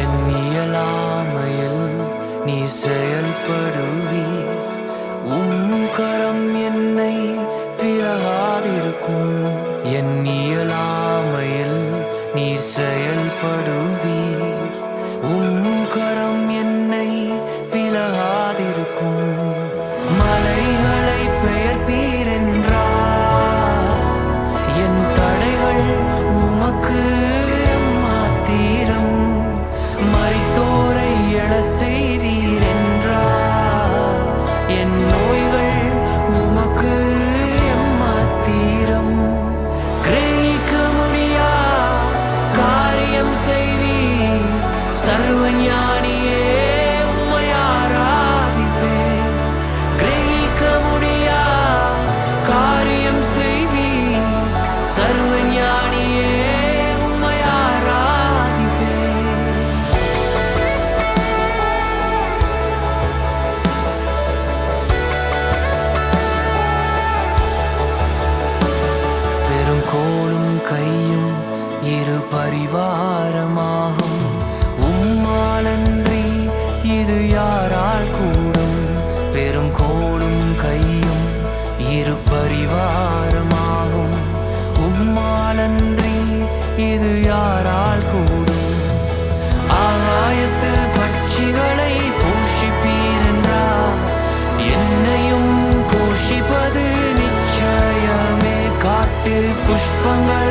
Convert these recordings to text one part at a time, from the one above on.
என் இயலாமையில் நீ செயல்படுவீர். உம் செய்வி சர்வஞா abang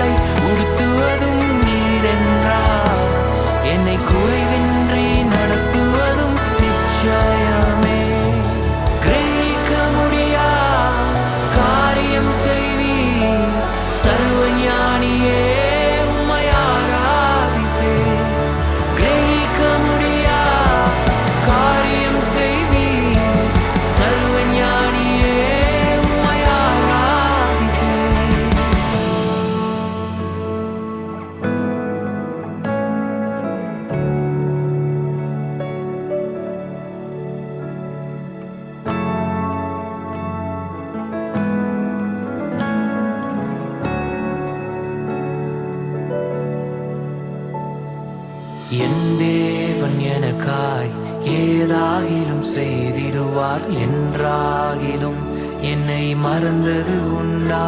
என் தேவன் எனக்காய் ஏதாகிலும் செய்திடுவார் என்றாகிலும் என்னை மறந்தது உண்டா?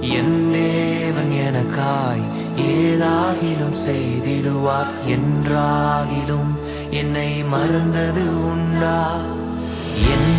என் தேவன் எனக்காய் ஏதாகிலும் செய்திடுவார் என்றாகிலும் என்னை மறந்தது உண்டா? என்